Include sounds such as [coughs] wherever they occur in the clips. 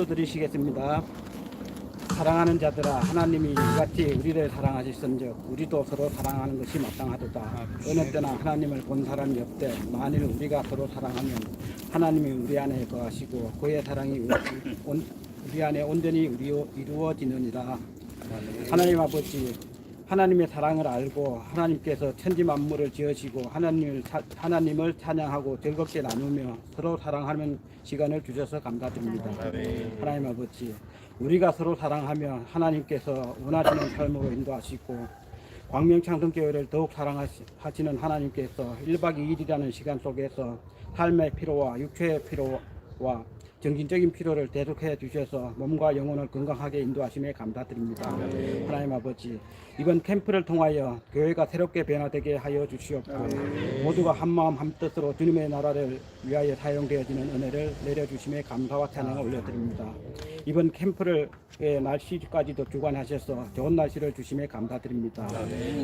기도 드리시겠습니다. 사랑하는 자들아 하나님이 이같이 우리를 사랑하셨은즉 우리도 서로 사랑하는 것이 마땅하도다. 어느 때나 하나님을 본 사람이 없되 만일 우리가 서로 사랑하면 하나님이 우리 안에 거하시고 그의 사랑이 우리, [coughs] 온- 우리 안에 온전히 이루어- 이루어지느니라. 하나님 아버지 하나님의 사랑을 알고 하나님께서 천지 만물을 지으시고 하나님을 차- 하나님을 찬양하고 즐겁게 나누며 서로 사랑하는 시간을 주셔서 감사드립니다. 하나님 아버지 우리가 서로 사랑하며 하나님께서 원하시는 삶으로 인도하시고 광명창성교회를 더욱 사랑하시는 하나님께서 1박 2일이라는 시간 속에서 삶의 피로와 육체의 피로와 정신적인 피로를 대속해 주셔서 몸과 영혼을 건강하게 인도하심에 감사드립니다. 하나님 아버지 이번 캠프를 통하여 교회가 새롭게 변화되게 하여 주시옵고 모두가 한 마음 한 뜻으로 주님의 나라를 위하여 사용되어지는 은혜를 내려주심에 감사와 찬양을 올려드립니다. 이번 캠프를 의 날씨까지도 주관하셔서 좋은 날씨를 주심에 감사드립니다.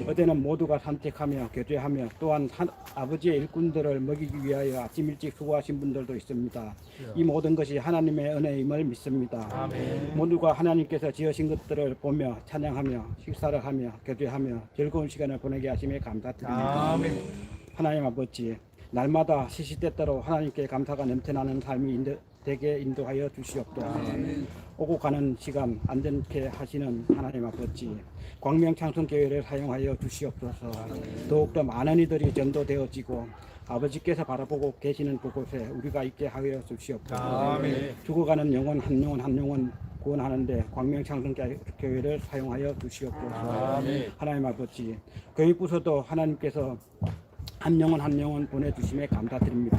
어제는 모두가 산책하며 교제하며 또한 한- 아버지의 일꾼들을 먹이기 위하여 아침 일찍 수고하신 분들도 있습니다. 이 모든 것이 하나님의 은혜임을 믿습니다. 모두가 하나님께서 지으신 것들을 보며 찬양하며 식사를 하며 교제하며 즐거운 시간을 보내게 하심에 감사드립니다. 하나님 아버지 날마다 시시때때로 하나님께 감사가 넘쳐나는 삶이 인도, 되게 인도하여 주시옵소서. 오고 가는 시간 안전케 하시는 하나님 아버지 광명창성교회를 사용하여 주시옵소서. 더욱더 많은 이들이 전도되어지고 아버지께서 바라보고 계시는 그곳에 우리가 있게 하여 주시옵소서. 죽어가는 영혼 한 영혼 한 영혼 구원하는데 광명창성교회를 사용하여 주시옵소서. 하나님 아버지 교회 부서도 하나님께서 한 영혼 한 영혼 보내주심에 감사드립니다.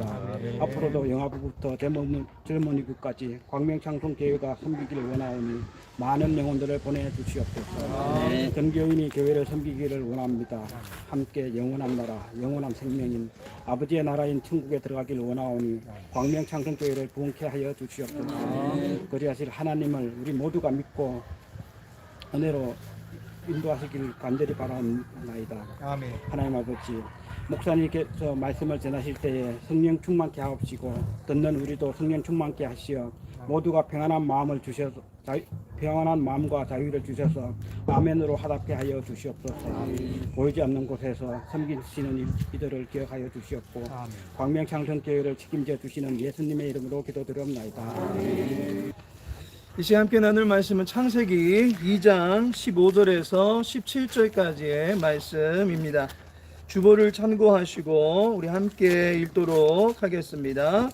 앞으로도 영화부부터 젊은, 젊은이부까지 광명창성교회가 섬기기를 원하오니 많은 영혼들을 보내주시옵소서. 전교인이 교회를 섬기기를 원합니다. 함께 영원한 나라, 영원한 생명인 아버지의 나라인 천국에 들어가기를 원하오니 광명창성교회를 부흥케 하여 주시옵소서. 그리하실 하나님을 우리 모두가 믿고 은혜로 인도하시길 간절히 바랍니다. 아멘. 하나님 아버지 목사님께서 말씀을 전하실 때에 성령 충만케 하옵시고 듣는 우리도 성령 충만케 하시어 모두가 평안한 마음을 주셔서 자, 평안한 마음과 자유를 주셔서 아멘으로 화답게 하여 주시옵소서 보이지 않는 곳에서 섬기시는 이- 이들을 기억하여 주시옵고 아멘. 광명창성교회를 책임져 주시는 예수님의 이름으로 기도드리옵나이다 이 시간 함께 나눌 말씀은 창세기 2장 15절에서 17절까지의 말씀입니다. 주보를 참고하시고 우리 함께 읽도록 하겠습니다.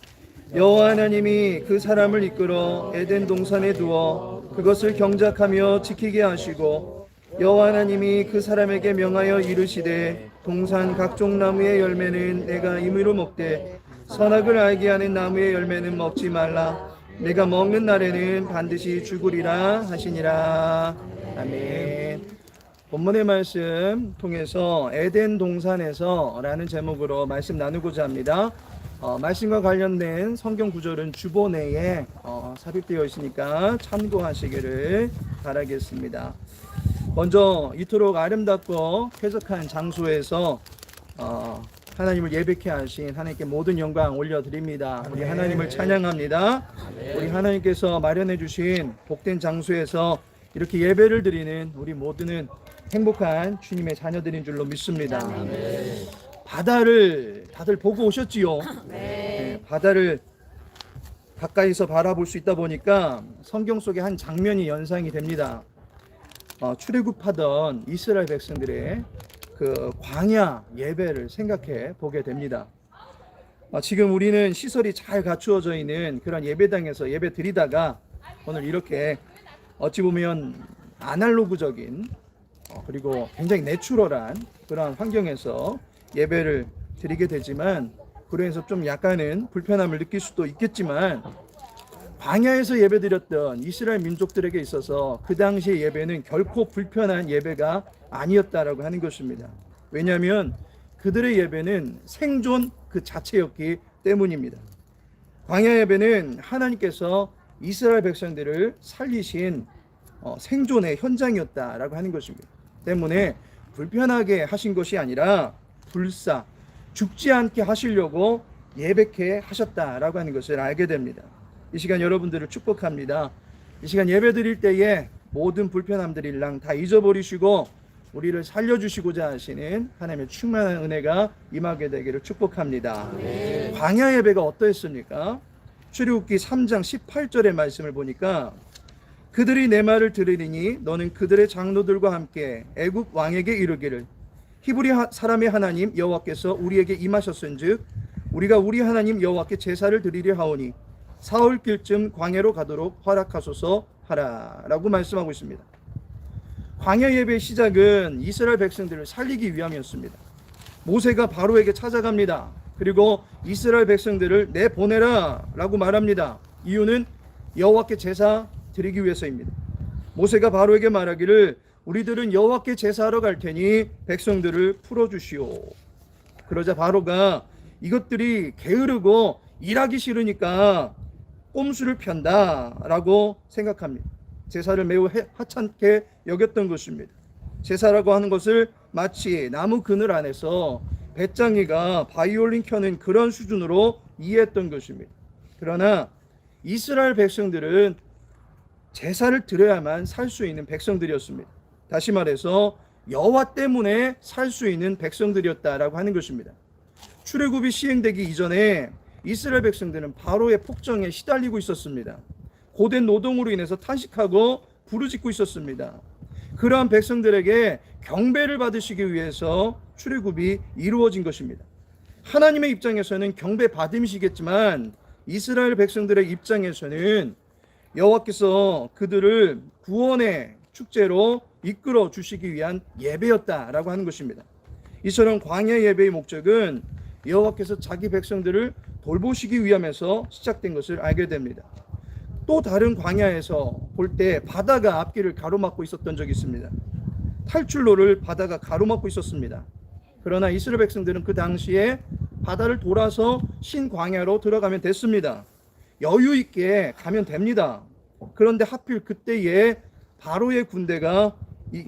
여호와 하나님이 그 사람을 이끌어 에덴 동산에 두어 그것을 경작하며 지키게 하시고 여호와 하나님이 그 사람에게 명하여 이르시되 동산 각종 나무의 열매는 내가 임의로 먹되 선악을 알게 하는 나무의 열매는 먹지 말라. 내가 먹는 날에는 반드시 죽으리라 하시니라. 아멘 본문의 말씀 통해서 에덴 동산에서 라는 제목으로 말씀 나누고자 합니다. 어, 말씀과 관련된 성경 구절은 주보 내에 어, 삽입되어 있으니까 참고하시기를 바라겠습니다. 먼저 이토록 아름답고 쾌적한 장소에서 어, 하나님을 예배케 하신 하나님께 모든 영광 올려드립니다. 우리 하나님을 찬양합니다. 우리 하나님께서 마련해 주신 복된 장소에서 이렇게 예배를 드리는 우리 모두는 행복한 주님의 자녀들인 줄로 믿습니다. 바다를 다들 보고 오셨지요? 네, 바다를 가까이서 바라볼 수 있다 보니까 성경 속의 한 장면이 연상이 됩니다. 어, 출애굽하던 이스라엘 백성들의 그 광야 예배를 생각해 보게 됩니다. 어, 지금 우리는 시설이 잘 갖추어져 있는 그런 예배당에서 예배 드리다가 오늘 이렇게 어찌 보면 아날로그적인 어, 그리고 굉장히 내추럴한 그런 환경에서 예배를 드리게 되지만 인해서 좀 약간은 불편함을 느낄 수도 있겠지만 광야에서 예배드렸던 이스라엘 민족들에게 있어서 그 당시의 예배는 결코 불편한 예배가 아니었다라고 하는 것입니다. 왜냐하면 그들의 예배는 생존 그 자체였기 때문입니다. 광야 예배는 하나님께서 이스라엘 백성들을 살리신 어, 생존의 현장이었다라고 하는 것입니다. 때문에 불편하게 하신 것이 아니라 불사 죽지 않게 하시려고 예배케 하셨다라고 하는 것을 알게 됩니다. 이 시간 여러분들을 축복합니다. 이 시간 예배 드릴 때에 모든 불편함들 일랑 다 잊어버리시고 우리를 살려주시고자 하시는 하나님의 충만한 은혜가 임하게 되기를 축복합니다. 광야 예배가 어떠했습니까? 출애굽기 3장 18절의 말씀을 보니까 그들이 내 말을 들으리니 너는 그들의 장로들과 함께 애굽 왕에게 이르기를 히브리 하- 사람의 하나님 여호와께서 우리에게 임하셨은즉 우리가 우리 하나님 여호와께 제사를 드리려 하오니 사흘길쯤 광야로 가도록 허락하소서 하라라고 말씀하고 있습니다. 광야 예배의 시작은 이스라엘 백성들을 살리기 위함이었습니다. 모세가 바로에게 찾아갑니다. 그리고 이스라엘 백성들을 내보내라라고 말합니다. 이유는 여호와께 제사 드리기 위해서입니다. 모세가 바로에게 말하기를 우리들은 여호와께 제사하러 갈 테니 백성들을 풀어 주시오. 그러자 바로가 이것들이 게으르고 일하기 싫으니까 꼼수를 편다라고 생각합니다. 제사를 매우 해- 하찮게 여겼던 것입니다. 제사라고 하는 것을 마치 나무 그늘 안에서 배짱이가 바이올린 켜는 그런 수준으로 이해했던 것입니다. 그러나 이스라엘 백성들은 제사를 드려야만 살 수 있는 백성들이었습니다. 다시 말해서 여호와 때문에 살 수 있는 백성들이었다라고 하는 것입니다. 출애굽이 시행되기 이전에 이스라엘 백성들은 바로의 폭정에 시달리고 있었습니다. 고된 노동으로 인해서 탄식하고 부르짖고 있었습니다. 그러한 백성들에게 경배를 받으시기 위해서 출애굽이 이루어진 것입니다. 하나님의 입장에서는 경배 받음이시겠지만 이스라엘 백성들의 입장에서는 여호와께서 그들을 구원의 축제로 이끌어 주시기 위한 예배였다라고 하는 것입니다. 이처럼 광야 예배의 목적은 여호와께서 자기 백성들을 돌보시기 위함에서 시작된 것을 알게 됩니다. 또 다른 광야에서 볼 때 바다가 앞길을 가로막고 있었던 적이 있습니다. 탈출로를 바다가 가로막고 있었습니다. 그러나 이스라엘 백성들은 그 당시에 바다를 돌아서 신광야로 들어가면 됐습니다. 여유 있게 가면 됩니다. 그런데 하필 그때에 바로의 군대가 이-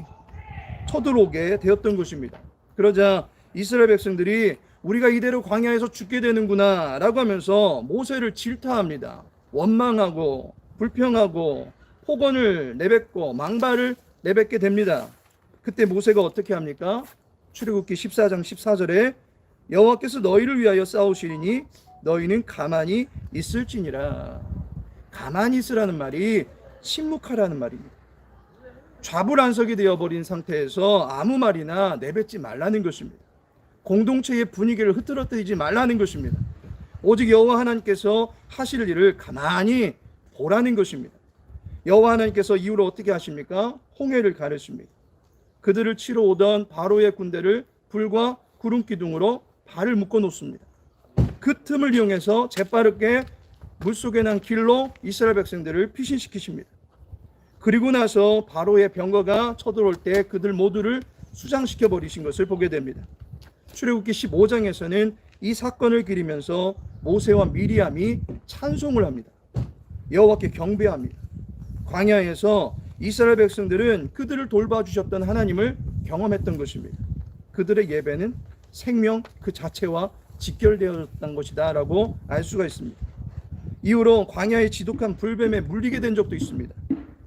쳐들어오게 되었던 것입니다. 그러자 이스라엘 백성들이 우리가 이대로 광야에서 죽게 되는구나 라고 하면서 모세를 질타합니다. 원망하고 불평하고 폭언을 내뱉고 망발을 내뱉게 됩니다. 그때 모세가 어떻게 합니까? 출애굽기 14장 14절에 여호와께서 너희를 위하여 싸우시리니 너희는 가만히 있을지니라. 가만히 있으라는 말이 침묵하라는 말입니다. 좌불안석이 되어버린 상태에서 아무 말이나 내뱉지 말라는 것입니다. 공동체의 분위기를 흐트러뜨리지 말라는 것입니다. 오직 여호와 하나님께서 하실 일을 가만히 보라는 것입니다. 여호와 하나님께서 이후로 어떻게 하십니까? 홍해를 가르십니다. 그들을 치러 오던 바로의 군대를 불과 구름 기둥으로 발을 묶어 놓습니다. 그 틈을 이용해서 재빠르게 물속에 난 길로 이스라엘 백성들을 피신시키십니다. 그리고 나서 바로의 병거가 쳐들어올 때 그들 모두를 수장시켜 버리신 것을 보게 됩니다. 출애굽기 15장에서는 이 사건을 기리면서 모세와 미리암이 찬송을 합니다. 여호와께 경배합니다. 광야에서 이스라엘 백성들은 그들을 돌봐주셨던 하나님을 경험했던 것입니다. 그들의 예배는 생명 그 자체와 직결되었던 것이다라고 알 수가 있습니다. 이후로 광야의 지독한 불뱀에 물리게 된 적도 있습니다.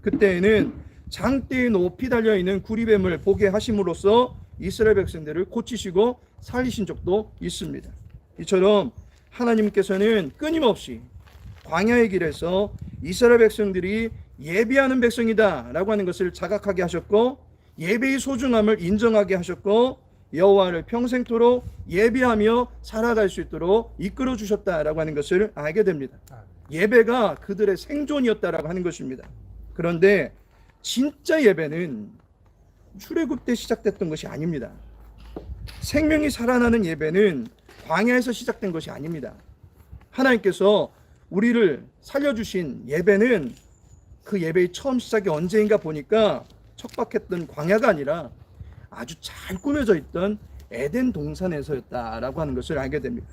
그때에는 장대에 높이 달려 있는 구리뱀을 보게 하심으로써 이스라엘 백성들을 고치시고 살리신 적도 있습니다. 이처럼 하나님께서는 끊임없이 광야의 길에서 이스라엘 백성들이 예비하는 백성이다라고 하는 것을 자각하게 하셨고 예배의 소중함을 인정하게 하셨고 여호와를 평생토록 예비하며 살아갈 수 있도록 이끌어 주셨다라고 하는 것을 알게 됩니다. 예배가 그들의 생존이었다라고 하는 것입니다. 그런데 진짜 예배는 출애굽 때 시작됐던 것이 아닙니다. 생명이 살아나는 예배는 광야에서 시작된 것이 아닙니다. 하나님께서 우리를 살려주신 예배는 그 예배의 처음 시작이 언제인가 보니까 척박했던 광야가 아니라 아주 잘 꾸며져 있던 에덴 동산에서였다라고 하는 것을 알게 됩니다.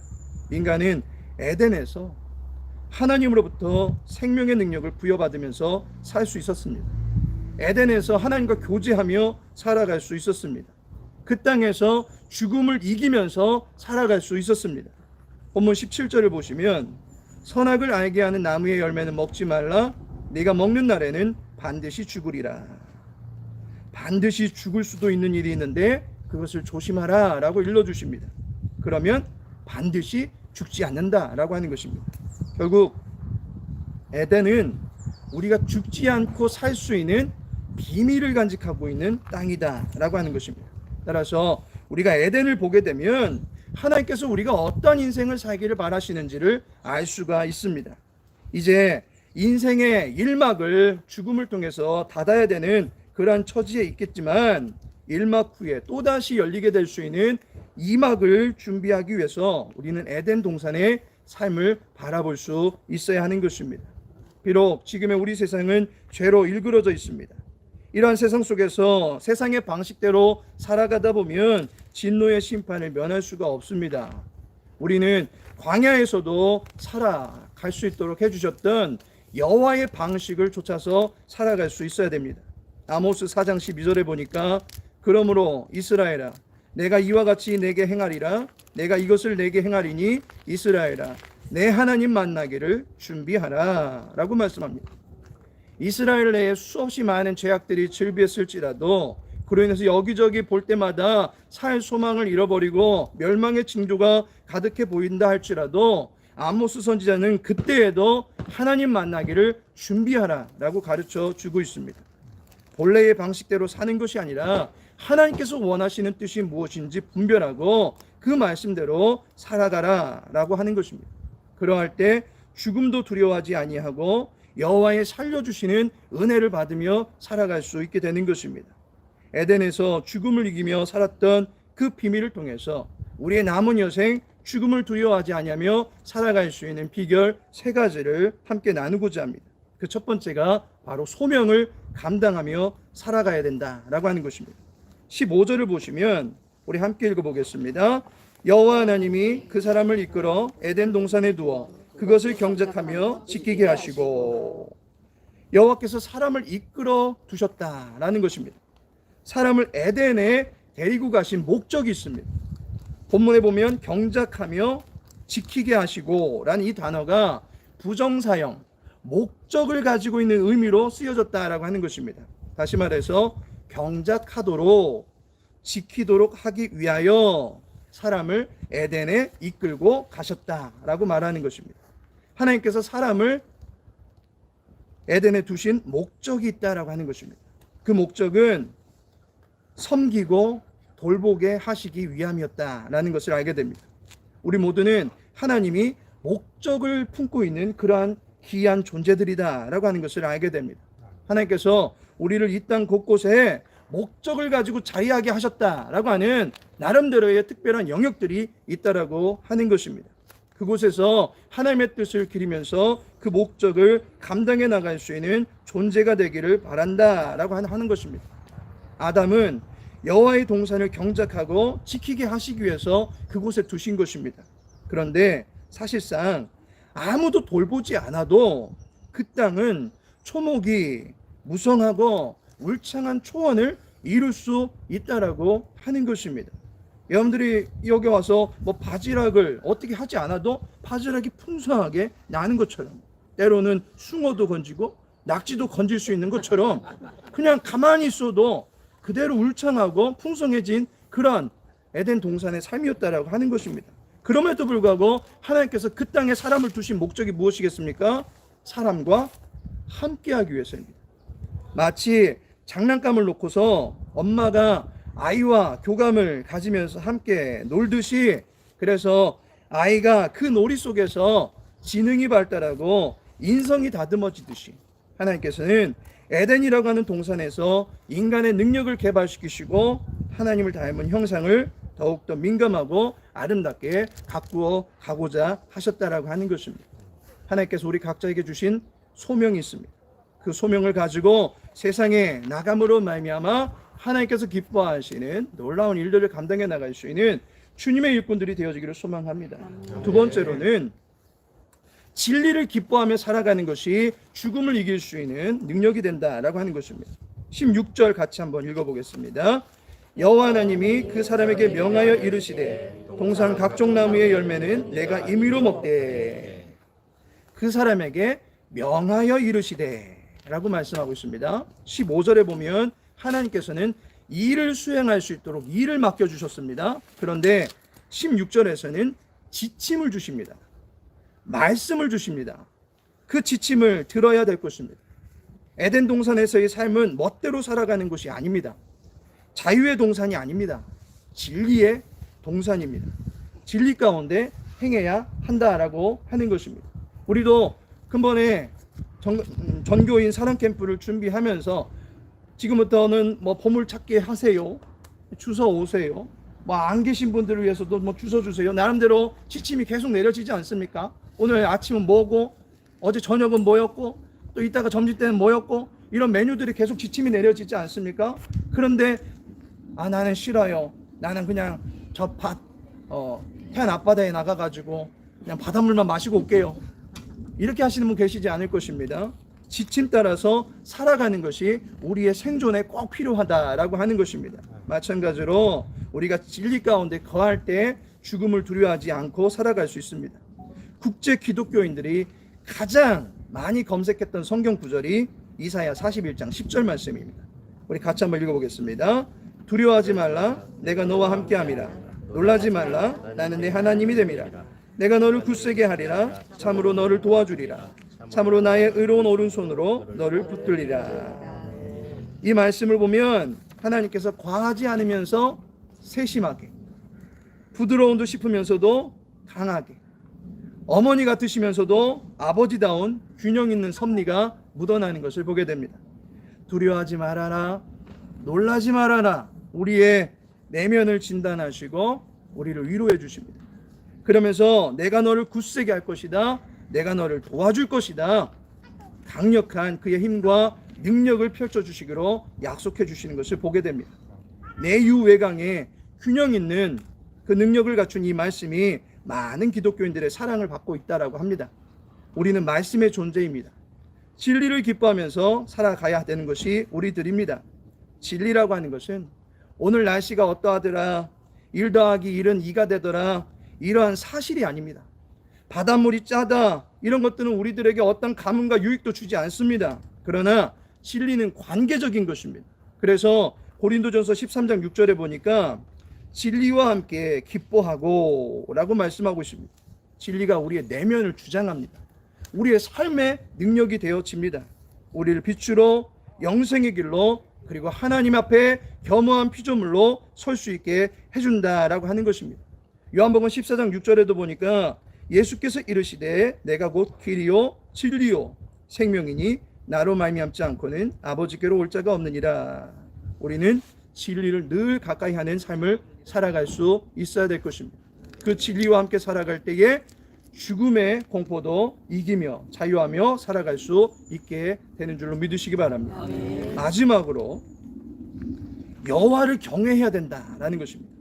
인간은 에덴에서 하나님으로부터 생명의 능력을 부여받으면서 살 수 있었습니다. 에덴에서 하나님과 교제하며 살아갈 수 있었습니다. 그 땅에서 죽음을 이기면서 살아갈 수 있었습니다. 본문 17절을 보시면 선악을 알게 하는 나무의 열매는 먹지 말라 네가 먹는 날에는 반드시 죽으리라 반드시 죽을 수도 있는 일이 있는데 그것을 조심하라 라고 일러 주십니다. 그러면 반드시 죽지 않는다 라고 하는 것입니다. 결국 에덴은 우리가 죽지 않고 살 수 있는 비밀을 간직하고 있는 땅이다 라고 하는 것입니다. 따라서 우리가 에덴을 보게 되면 하나님께서 우리가 어떤 인생을 살기를 바라시는지를 알 수가 있습니다. 이제 인생의 일막을 죽음을 통해서 닫아야 되는 그러한 처지에 있겠지만 일막 후에 또다시 열리게 될 수 있는 이막을 준비하기 위해서 우리는 에덴 동산의 삶을 바라볼 수 있어야 하는 것입니다. 비록 지금의 우리 세상은 죄로 일그러져 있습니다. 이러한 세상 속에서 세상의 방식대로 살아가다 보면 진노의 심판을 면할 수가 없습니다. 우리는 광야에서도 살아갈 수 있도록 해주셨던 여호와의 방식을 쫓아서 살아갈 수 있어야 됩니다. 아모스 4장 12절에 보니까 그러므로 이스라엘아 내가 이와 같이 내게 행하리라 내가 이것을 내게 행하리니 이스라엘아 내 하나님 만나기를 준비하라 라고 말씀합니다. 이스라엘 내에 수없이 많은 죄악들이 즐비했을지라도 그로 인해서 여기저기 볼 때마다 살 소망을 잃어버리고 멸망의 징조가 가득해 보인다 할지라도 아모스 선지자는 그때에도 하나님 만나기를 준비하라라고 가르쳐 주고 있습니다. 본래의 방식대로 사는 것이 아니라 하나님께서 원하시는 뜻이 무엇인지 분별하고 그 말씀대로 살아가라라고 하는 것입니다. 그러할 때 죽음도 두려워하지 아니하고 여호와의 살려주시는 은혜를 받으며 살아갈 수 있게 되는 것입니다. 에덴에서 죽음을 이기며 살았던 그 비밀을 통해서 우리의 남은 여생 죽음을 두려워하지 아니하며 살아갈 수 있는 비결 세 가지를 함께 나누고자 합니다. 그 첫 번째가 바로 소명을 감당하며 살아가야 된다라고 하는 것입니다. 15절을 보시면 우리 함께 읽어 보겠습니다. 여호와 하나님이 그 사람을 이끌어 에덴 동산에 두어 그것을 경작하며 지키게 하시고 여호와께서 사람을 이끌어 두셨다라는 것입니다. 사람을 에덴에 데리고 가신 목적이 있습니다. 본문에 보면 경작하며 지키게 하시고 라는 이 단어가 부정사형 목적을 가지고 있는 의미로 쓰여졌다라고 하는 것입니다. 다시 말해서 경작하도록 지키도록 하기 위하여 사람을 에덴에 이끌고 가셨다라고 말하는 것입니다. 하나님께서 사람을 에덴에 두신 목적이 있다라고 하는 것입니다. 그 목적은 섬기고 돌보게 하시기 위함이었다라는 것을 알게 됩니다. 우리 모두는 하나님이 목적을 품고 있는 그러한 귀한 존재들이다라고 하는 것을 알게 됩니다. 하나님께서 우리를 이 땅 곳곳에 목적을 가지고 자리하게 하셨다라고 하는 나름대로의 특별한 영역들이 있다라고 하는 것입니다. 그곳에서 하나님의 뜻을 기리면서 그 목적을 감당해 나갈 수 있는 존재가 되기를 바란다라고 하는 것입니다. 아담은 여호와의 동산을 경작하고 지키게 하시기 위해서 그곳에 두신 것입니다. 그런데 사실상 아무도 돌보지 않아도 그 땅은 초목이 무성하고 울창한 초원을 이룰 수 있다라고 하는 것입니다. 여러분들이 여기 와서 뭐 바지락을 어떻게 하지 않아도 바지락이 풍성하게 나는 것처럼 때로는 숭어도 건지고 낙지도 건질 수 있는 것처럼 그냥 가만히 있어도 그대로 울창하고 풍성해진 그런 에덴 동산의 삶이었다라고 하는 것입니다. 그럼에도 불구하고 하나님께서 그 땅에 사람을 두신 목적이 무엇이겠습니까? 사람과 함께하기 위해서입니다. 마치 장난감을 놓고서 엄마가 아이와 교감을 가지면서 함께 놀듯이 그래서 아이가 그 놀이 속에서 지능이 발달하고 인성이 다듬어지듯이 하나님께서는 에덴이라고 하는 동산에서 인간의 능력을 개발시키시고 하나님을 닮은 형상을 더욱더 민감하고 아름답게 가꾸어 가고자 하셨다라고 하는 것입니다. 하나님께서 우리 각자에게 주신 소명이 있습니다. 그 소명을 가지고 세상에 나감으로 말미암아 하나님께서 기뻐하시는 놀라운 일들을 감당해 나갈 수 있는 주님의 일꾼들이 되어지기를 소망합니다. 두 번째로는 진리를 기뻐하며 살아가는 것이 죽음을 이길 수 있는 능력이 된다라고 하는 것입니다. 16절 같이 한번 읽어보겠습니다. 여호와 하나님이 그 사람에게 명하여 이르시되 동산 각종 나무의 열매는 내가 임의로 먹되 그 사람에게 명하여 이르시되 라고 말씀하고 있습니다. 15절에 보면 하나님께서는 일을 수행할 수 있도록 일을 맡겨 주셨습니다. 그런데 16절에서는 지침을 주십니다. 말씀을 주십니다. 그 지침을 들어야 될 것입니다. 에덴 동산에서의 삶은 멋대로 살아가는 것이 아닙니다. 자유의 동산이 아닙니다. 진리의 동산입니다. 진리 가운데 행해야 한다라고 하는 것입니다. 우리도 근본에 전, 음, 전교인 사랑 캠프를 준비하면서 지금부터는 뭐 보물 찾기 하세요. 주워 오세요. 뭐 안 계신 분들을 위해서도 뭐 주워 주세요. 나름대로 지침이 계속 내려지지 않습니까? 오늘 아침은 뭐고 어제 저녁은 뭐였고 또 이따가 점심 때는 뭐였고 이런 메뉴들이 계속 지침이 내려지지 않습니까? 그런데 아 나는 싫어요. 나는 그냥 저밭 어, 해안 앞바다에 나가가지고 그냥 바닷물만 마시고 올게요. 이렇게 하시는 분 계시지 않을 것입니다. 지침 따라서 살아가는 것이 우리의 생존에 꼭 필요하다라고 하는 것입니다. 마찬가지로 우리가 진리 가운데 거할 때 죽음을 두려워하지 않고 살아갈 수 있습니다. 국제 기독교인들이 가장 많이 검색했던 성경 구절이 이사야 41장 10절 말씀입니다. 우리 같이 한번 읽어보겠습니다. 두려워하지 말라, 내가 너와 함께함이라. 놀라지 말라, 나는 내 하나님이 됨이라. 내가 너를 굳세게 하리라, 참으로 너를 도와주리라. 참으로 나의 의로운 오른손으로 너를 붙들리라. 이 말씀을 보면 하나님께서 과하지 않으면서 세심하게, 부드러운 듯 싶으면서도 강하게, 어머니 같으시면서도 아버지다운 균형 있는 섭리가 묻어나는 것을 보게 됩니다. 두려워하지 말아라. 놀라지 말아라. 우리의 내면을 진단하시고 우리를 위로해 주십니다. 그러면서 내가 너를 굳세게 할 것이다. 내가 너를 도와줄 것이다. 강력한 그의 힘과 능력을 펼쳐 주시기로 약속해 주시는 것을 보게 됩니다. 내유 외강에 균형 있는 그 능력을 갖춘 이 말씀이 많은 기독교인들의 사랑을 받고 있다라고 합니다. 우리는 말씀의 존재입니다. 진리를 기뻐하면서 살아가야 되는 것이 우리들입니다. 진리라고 하는 것은 오늘 날씨가 어떠하더라, 일 더하기 1은 2가 되더라, 이러한 사실이 아닙니다. 바닷물이 짜다, 이런 것들은 우리들에게 어떤 감흥과 유익도 주지 않습니다. 그러나 진리는 관계적인 것입니다. 그래서 고린도전서 13장 6절에 보니까 진리와 함께 기뻐하고 라고 말씀하고 있습니다. 진리가 우리의 내면을 주장합니다. 우리의 삶의 능력이 되어집니다. 우리를 빛으로 영생의 길로 그리고 하나님 앞에 겸허한 피조물로 설 수 있게 해준다라고 하는 것입니다. 요한복음 14장 6절에도 보니까 예수께서 이르시되 내가 곧 길이요 진리요 생명이니 나로 말미암지 않고는 아버지께로 올 자가 없느니라. 우리는 진리를 늘 가까이 하는 삶을 살아갈 수 있어야 될 것입니다. 그 진리와 함께 살아갈 때에 죽음의 공포도 이기며 자유하며 살아갈 수 있게 되는 줄로 믿으시기 바랍니다. 마지막으로 여호와를 경외해야 된다라는 것입니다.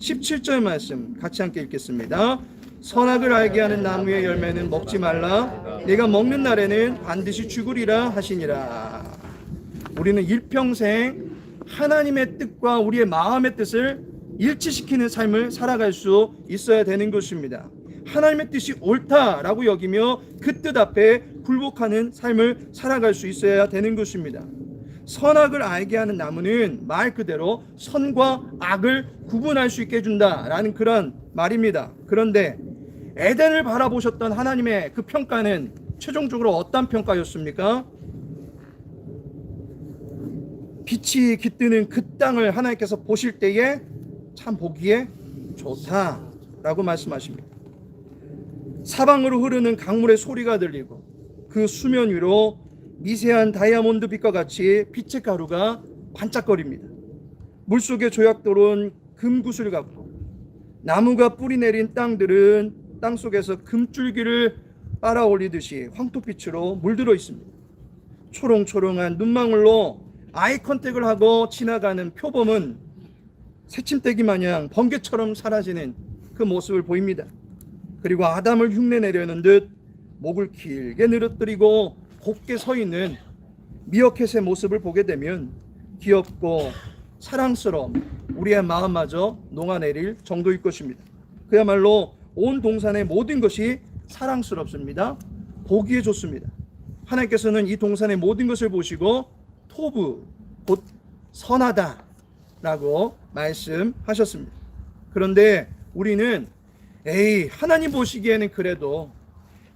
17절 말씀 같이 함께 읽겠습니다. 선악을 알게 하는 나무의 열매는 먹지 말라. 내가 먹는 날에는 반드시 죽으리라 하시니라. 우리는 일평생 하나님의 뜻과 우리의 마음의 뜻을 일치시키는 삶을 살아갈 수 있어야 되는 것입니다. 하나님의 뜻이 옳다라고 여기며 그 뜻 앞에 굴복하는 삶을 살아갈 수 있어야 되는 것입니다. 선악을 알게 하는 나무는 말 그대로 선과 악을 구분할 수 있게 해준다라는 그런 말입니다. 그런데 에덴을 바라보셨던 하나님의 그 평가는 최종적으로 어떤 평가였습니까? 빛이 깃드는 그 땅을 하나님께서 보실 때에 참 보기에 좋다라고 말씀하십니다. 사방으로 흐르는 강물의 소리가 들리고 그 수면 위로 미세한 다이아몬드 빛과 같이 빛의 가루가 반짝거립니다. 물속에 조약돌은 금구슬 같고 나무가 뿌리 내린 땅들은 땅 속에서 금줄기를 빨아 올리듯이 황토빛으로 물들어 있습니다. 초롱초롱한 눈망울로 아이 컨택을 하고 지나가는 표범은 새침대기 마냥 번개처럼 사라지는 그 모습을 보입니다. 그리고 아담을 흉내내려는 듯 목을 길게 늘어뜨리고 곱게 서 있는 미어캣의 모습을 보게 되면 귀엽고 사랑스러운 우리의 마음마저 녹아내릴 정도일 것입니다. 그야말로 온 동산의 모든 것이 사랑스럽습니다. 보기에 좋습니다. 하나님께서는 이 동산의 모든 것을 보시고 토부 곧 선하다 라고 말씀하셨습니다. 그런데 우리는 에이 하나님 보시기에는 그래도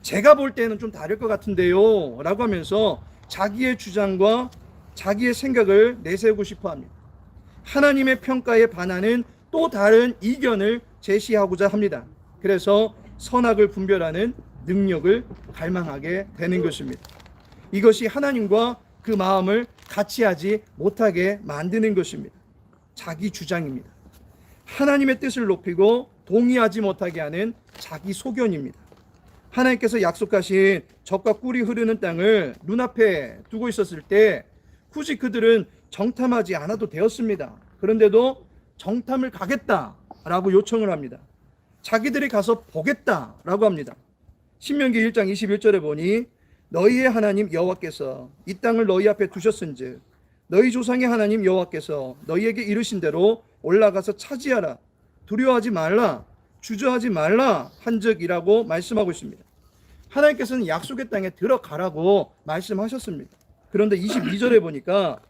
제가 볼 때는 좀 다를 것 같은데요 라고 하면서 자기의 주장과 자기의 생각을 내세우고 싶어 합니다. 하나님의 평가에 반하는 또 다른 이견을 제시하고자 합니다. 그래서 선악을 분별하는 능력을 갈망하게 되는 것입니다. 이것이 하나님과 그 마음을 같이 하지 못하게 만드는 것입니다. 자기 주장입니다. 하나님의 뜻을 높이고 동의하지 못하게 하는 자기 소견입니다. 하나님께서 약속하신 젖과 꿀이 흐르는 땅을 눈앞에 두고 있었을 때 굳이 그들은 정탐하지 않아도 되었습니다. 그런데도 정탐을 가겠다라고 요청을 합니다. 자기들이 가서 보겠다라고 합니다. 신명기 1장 21절에 보니 너희의 하나님 여호와께서 이 땅을 너희 앞에 두셨은즉 너희 조상의 하나님 여호와께서 너희에게 이르신 대로 올라가서 차지하라 두려워하지 말라 주저하지 말라 한적이라고 말씀하고 있습니다. 하나님께서는 약속의 땅에 들어가라고 말씀하셨습니다. 그런데 22절에 보니까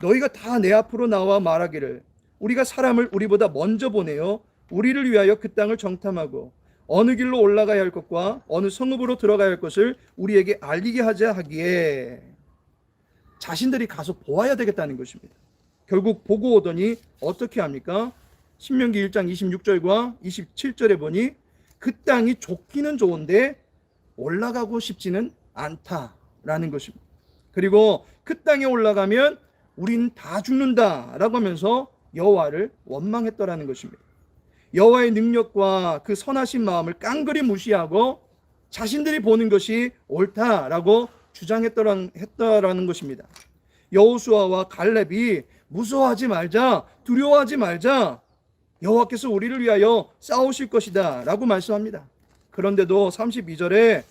너희가 다 내 앞으로 나와 말하기를 우리가 사람을 우리보다 먼저 보내어 우리를 위하여 그 땅을 정탐하고 어느 길로 올라가야 할 것과 어느 성읍으로 들어가야 할 것을 우리에게 알리게 하자 하기에 자신들이 가서 보아야 되겠다는 것입니다. 결국 보고 오더니 어떻게 합니까? 신명기 1장 26절과 27절에 보니 그 땅이 좋기는 좋은데 올라가고 싶지는 않다라는 것입니다. 그리고 그 땅에 올라가면 우린 다 죽는다라고 하면서 여호와를 원망했더라는 것입니다. 여호와의 능력과 그 선하신 마음을 깡그리 무시하고 자신들이 보는 것이 옳다라고 주장했더라는 것입니다. 여호수아와 갈렙이 무서워하지 말자, 두려워하지 말자. 여호와께서 우리를 위하여 싸우실 것이다라고 말씀합니다. 그런데도 32절에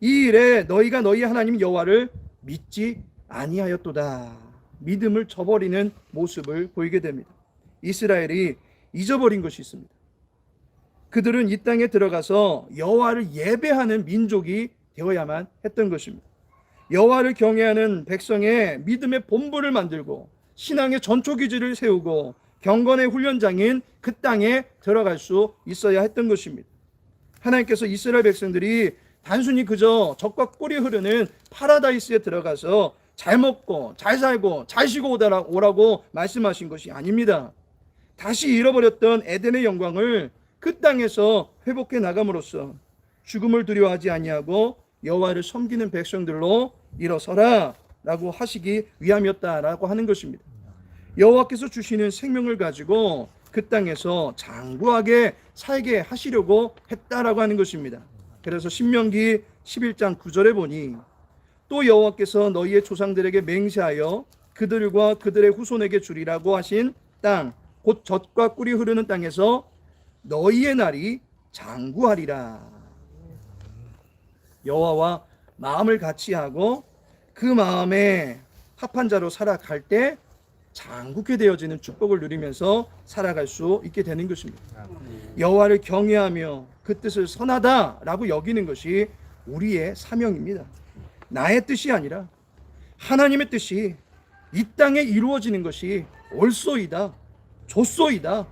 이 일에 너희가 너희 하나님 여호와를 믿지 아니하였도다. 믿음을 저버리는 모습을 보이게 됩니다. 이스라엘이 잊어버린 것이 있습니다. 그들은 이 땅에 들어가서 여호와를 예배하는 민족이 되어야만 했던 것입니다. 여호와를 경외하는 백성의 믿음의 본부를 만들고 신앙의 전초 기지를 세우고 경건의 훈련장인 그 땅에 들어갈 수 있어야 했던 것입니다. 하나님께서 이스라엘 백성들이 단순히 그저 적과 꿀이 흐르는 파라다이스에 들어가서 잘 먹고 잘 살고 잘 쉬고 오라고 말씀하신 것이 아닙니다. 다시 잃어버렸던 에덴의 영광을 그 땅에서 회복해 나감으로써 죽음을 두려워하지 아니하고 여호와를 섬기는 백성들로 일어서라라고 하시기 위함이었다라고 하는 것입니다. 여호와께서 주시는 생명을 가지고 그 땅에서 장구하게 살게 하시려고 했다라고 하는 것입니다. 그래서 신명기 11장 9절에 보니 또 여호와께서 너희의 조상들에게 맹세하여 그들과 그들의 후손에게 주리라고 하신 땅 곧 젖과 꿀이 흐르는 땅에서 너희의 날이 장구하리라. 여호와와 마음을 같이 하고 그 마음에 합한 자로 살아갈 때 장국게 되어지는 축복을 누리면서 살아갈 수 있게 되는 것입니다. 여호와를 경외하며 그 뜻을 선하다라고 여기는 것이 우리의 사명입니다. 나의 뜻이 아니라 하나님의 뜻이 이 땅에 이루어지는 것이 옳소이다, 좋소이다,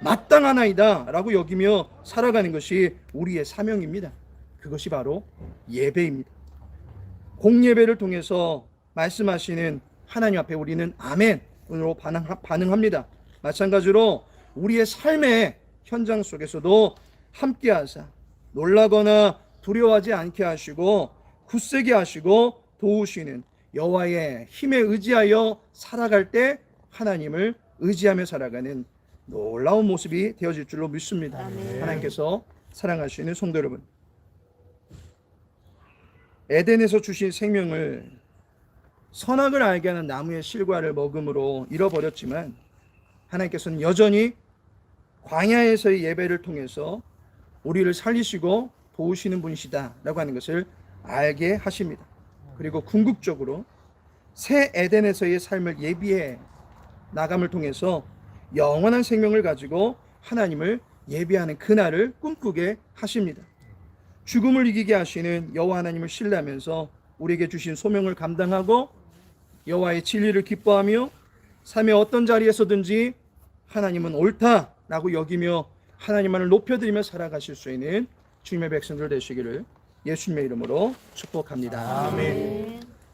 마땅하나이다라고 여기며 살아가는 것이 우리의 사명입니다. 그것이 바로 예배입니다. 공예배를 통해서 말씀하시는 하나님 앞에 우리는 아멘 으로 반응합니다. 마찬가지로 우리의 삶의 현장 속에서도 함께 하사 놀라거나 두려워하지 않게 하시고 굳세게 하시고 도우시는 여호와의 힘에 의지하여 살아갈 때 하나님을 의지하며 살아가는 놀라운 모습이 되어질 줄로 믿습니다. 하나님께서 사랑하시는 성도 여러분, 에덴에서 주신 생명을 선악을 알게 하는 나무의 실과를 먹음으로 잃어버렸지만 하나님께서는 여전히 광야에서의 예배를 통해서 우리를 살리시고 도우시는 분이시다라고 하는 것을 알게 하십니다. 그리고 궁극적으로 새 에덴에서의 삶을 예비해 나감을 통해서 영원한 생명을 가지고 하나님을 예비하는 그날을 꿈꾸게 하십니다. 죽음을 이기게 하시는 여호와 하나님을 신뢰하면서 우리에게 주신 소명을 감당하고 여호와의 진리를 기뻐하며 삶의 어떤 자리에서든지 하나님은 옳다라고 여기며 하나님만을 높여드리며 살아가실 수 있는 주님의 백성들 되시기를 예수님의 이름으로 축복합니다.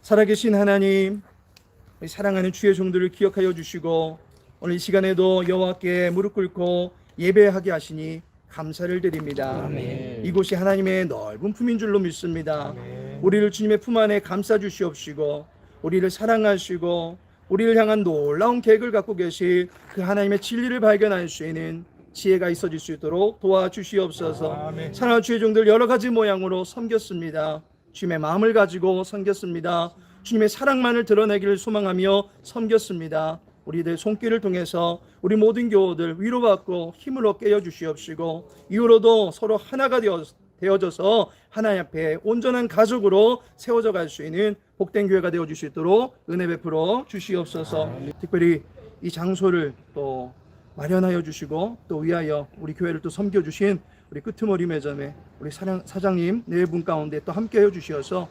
살아계신 하나님, 사랑하는 주의 종들을 기억하여 주시고 오늘 이 시간에도 여호와께 무릎 꿇고 예배하게 하시니 감사를 드립니다. 이곳이 하나님의 넓은 품인 줄로 믿습니다. 우리를 주님의 품 안에 감싸 주시옵시고 우리를 사랑하시고 우리를 향한 놀라운 계획을 갖고 계실 그 하나님의 진리를 발견할 수 있는 지혜가 있어질 수 있도록 도와주시옵소서. 사랑하는 주의 종들 여러 가지 모양으로 섬겼습니다. 주님의 마음을 가지고 섬겼습니다. 주님의 사랑만을 드러내기를 소망하며 섬겼습니다. 우리들 손길을 통해서 우리 모든 교우들 위로받고 힘을 얻게 해 주시옵시고 이후로도 서로 하나가 되어 되어져서 하나님 앞에 온전한 가족으로 세워져 갈 수 있는 복된 교회가 되어 주실 수 있도록 은혜 베풀어 주시옵소서. 특별히 이 장소를 또 마련하여 주시고 또 위하여 우리 교회를 또 섬겨 주신 우리 끄트머리 매점에 우리 사장, 사장님 네 분 가운데 또 함께 해 주셔서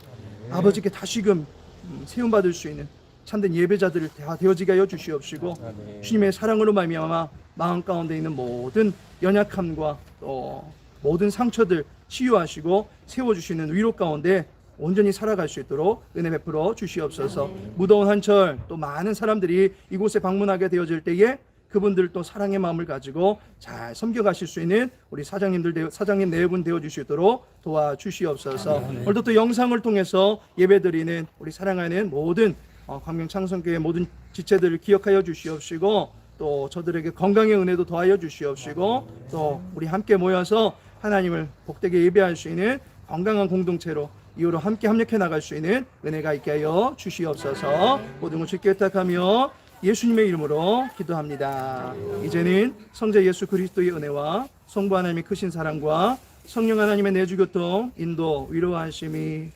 아버지께 다시금 음, 세움 받을 수 있는 참된 예배자들을 다 되어지게 하여 주시옵시고 주님의 사랑으로 말미암아 마음 가운데 있는 모든 연약함과 또 모든 상처들 치유하시고 세워 주시는 위로 가운데 온전히 살아갈 수 있도록 은혜 베풀어 주시옵소서. 무더운 한철 또 많은 사람들이 이곳에 방문하게 되어질 때에 그분들 또 사랑의 마음을 가지고 잘 섬겨가실 수 있는 우리 사장님들 사장님 네 분 되어 주시도록 도와 주시옵소서. 오늘도 또 영상을 통해서 예배드리는 우리 사랑하는 모든 어, 광명 창성교회 모든 지체들을 기억하여 주시옵시고 또 저들에게 건강의 은혜도 더하여 주시옵시고 또 우리 함께 모여서 하나님을 복되게 예배할 수 있는 건강한 공동체로 이후로 함께 협력해 나갈 수 있는 은혜가 있게 하여 주시옵소서 모든 것을 깨탁하며 예수님의 이름으로 기도합니다. 이제는 성자 예수 그리스도의 은혜와 성부 하나님의 크신 사랑과 성령 하나님의 내주 교통 인도 위로하심이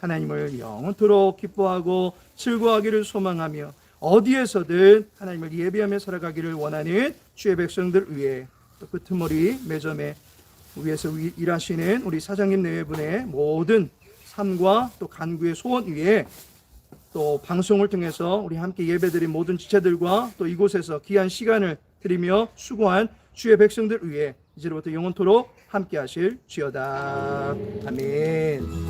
하나님을 영원토록 기뻐하고 즐거워하기를 소망하며 어디에서든 하나님을 예배하며 살아가기를 원하는 주의 백성들 위해 또 끄트머리 매점에 위에서 위- 일하시는 우리 사장님 네 분의 모든 삶과 또 간구의 소원 위에 또 방송을 통해서 우리 함께 예배드린 모든 지체들과 또 이곳에서 귀한 시간을 드리며 수고한 주의 백성들 위해 이제부터 영원토록 함께 하실 주여다. 아멘.